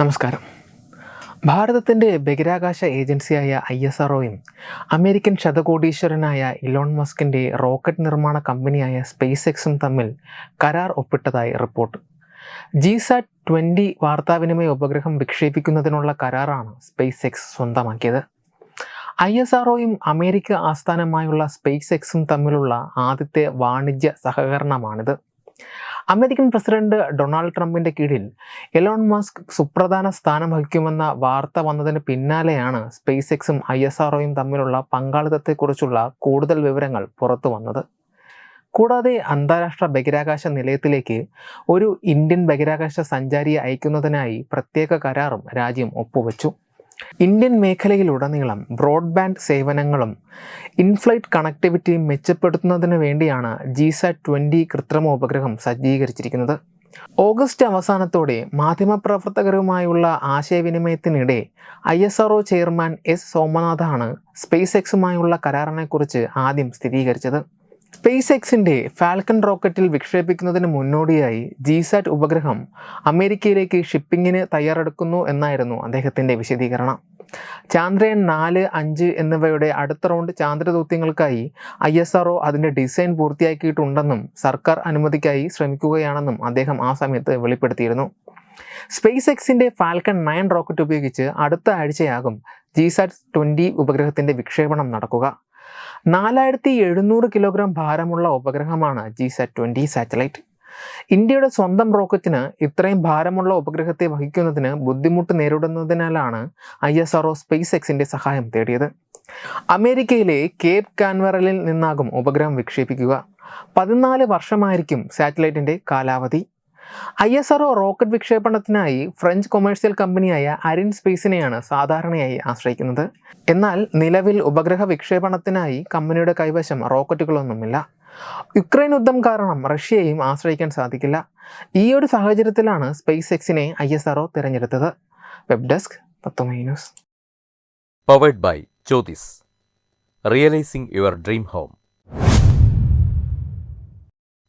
നമസ്കാരം. ഭാരതത്തിന്റെ ബഹിരാകാശ ഏജൻസിയായ ഐ എസ് ആർഒയും അമേരിക്കൻ ശതകോടീശ്വരനായ ഇലോൺ മസ്കിന്റെ റോക്കറ്റ് നിർമ്മാണ കമ്പനിയായ സ്പേസ് എക്സും തമ്മിൽ കരാർ ഒപ്പിട്ടതായി റിപ്പോർട്ട്. ജിസാറ്റ് ട്വന്റി വാർത്താവിനിമയ ഉപഗ്രഹം വിക്ഷേപിക്കുന്നതിനുള്ള കരാറാണ് സ്പേസ് എക്സ് സ്വന്തമാക്കിയത്. ഐ എസ് ആർഒയും അമേരിക്ക ആസ്ഥാനമായുള്ള സ്പേസ് എക്സും തമ്മിലുള്ള ആദ്യത്തെ വാണിജ്യ സഹകരണമാണിത്. അമേരിക്കൻ പ്രസിഡന്റ് ഡൊണാൾഡ് ട്രംപിന്റെ കീഴിൽ എലോൺ മസ്ക് സുപ്രധാന സ്ഥാനം വഹിക്കുമെന്ന വാർത്ത വന്നതിന് പിന്നാലെയാണ് സ്പേസ് എക്സും ഐ എസ് ആർഒയും തമ്മിലുള്ള പങ്കാളിത്തത്തെക്കുറിച്ചുള്ള കൂടുതൽ വിവരങ്ങൾ പുറത്തു വന്നത്. കൂടാതെ അന്താരാഷ്ട്ര ബഹിരാകാശ നിലയത്തിലേക്ക് ഒരു ഇന്ത്യൻ ബഹിരാകാശ സഞ്ചാരിയെ അയക്കുന്നതിനായി പ്രത്യേക കരാറും രാജ്യം ഒപ്പുവെച്ചു. ഇന്ത്യൻ മേഖലയിലുടനീളം ബ്രോഡ്ബാൻഡ് സേവനങ്ങളും ഇൻഫ്ലൈറ്റ് കണക്ടിവിറ്റിയും മെച്ചപ്പെടുത്തുന്നതിന് വേണ്ടിയാണ് ജിസാറ്റ് ട്വന്റി കൃത്രിമ ഉപഗ്രഹം സജ്ജീകരിച്ചിരിക്കുന്നത്. ഓഗസ്റ്റ് അവസാനത്തോടെ മാധ്യമപ്രവർത്തകരുമായുള്ള ആശയവിനിമയത്തിനിടെ I S R chairman S സോമനാഥാണ് space എക്സുമായുള്ള കരാറിനെക്കുറിച്ച് ആദ്യം സ്ഥിരീകരിച്ചത്. സ്പേസ് എക്സിന്റെ ഫാൽക്കൺ റോക്കറ്റിൽ വിക്ഷേപിക്കുന്നതിന് മുന്നോടിയായി ജിസാറ്റ് ഉപഗ്രഹം അമേരിക്കയിലേക്ക് ഷിപ്പിങ്ങിന് തയ്യാറെടുക്കുന്നു എന്നായിരുന്നു അദ്ദേഹത്തിന്റെ വിശദീകരണം. ചാന്ദ്രയാൻ നാല് അഞ്ച് എന്നിവയുടെ അടുത്ത റൗണ്ട് ചാന്ദ്രദൗത്യങ്ങൾക്കായി ഐ എസ് ആർ അതിന്റെ ഡിസൈൻ പൂർത്തിയാക്കിയിട്ടുണ്ടെന്നും സർക്കാർ അനുമതിക്കായി ശ്രമിക്കുകയാണെന്നും അദ്ദേഹം ആ സമയത്ത് വെളിപ്പെടുത്തിയിരുന്നു. സ്പേസ് എക്സിന്റെ ഫാൽക്കൺ നയൻ റോക്കറ്റ് ഉപയോഗിച്ച് അടുത്ത ആഴ്ചയാകും ജിസാറ്റ് ട്വന്റി ഉപഗ്രഹത്തിന്റെ വിക്ഷേപണം നടക്കുക. നാലായിരത്തി എഴുന്നൂറ് കിലോഗ്രാം ഭാരമുള്ള ഉപഗ്രഹമാണ് ജി സാറ്റ് ട്വന്റി സാറ്റലൈറ്റ്. ഇന്ത്യയുടെ സ്വന്തം റോക്കറ്റിന് ഇത്രയും ഭാരമുള്ള ഉപഗ്രഹത്തെ വഹിക്കുന്നതിന് ബുദ്ധിമുട്ട് നേരിടുന്നതിനാലാണ് ഐ എസ് ആർ സ്പേസ് എക്സിന്റെ സഹായം തേടിയത്. അമേരിക്കയിലെ കേപ് കാൻവറലിൽ നിന്നാകും ഉപഗ്രഹം വിക്ഷേപിക്കുക. പതിനാല് വർഷമായിരിക്കും സാറ്റലൈറ്റിന്റെ കാലാവധി. ഐ എസ് ആർ റോക്കറ്റ് വിക്ഷേപണത്തിനായി ഫ്രഞ്ച് കൊമേഴ്സ്യൽ കമ്പനിയായ അരിൻ സ്പേസിനെയാണ് സാധാരണയായി ആശ്രയിക്കുന്നത്. എന്നാൽ നിലവിൽ ഉപഗ്രഹ വിക്ഷേപണത്തിനായി കമ്പനിയുടെ കൈവശം റോക്കറ്റുകളൊന്നുമില്ല. യുക്രൈൻ യുദ്ധം കാരണം റഷ്യയെയും ആശ്രയിക്കാൻ സാധിക്കില്ല. ഈ ഒരു സാഹചര്യത്തിലാണ് സ്പേസ് എക്സിനെ ഐ എസ് ആർ തിരഞ്ഞെടുത്തത്. വെബ് ഡെസ്ക് പത്തൊമ്പത് powered by Jyothis realising your dream home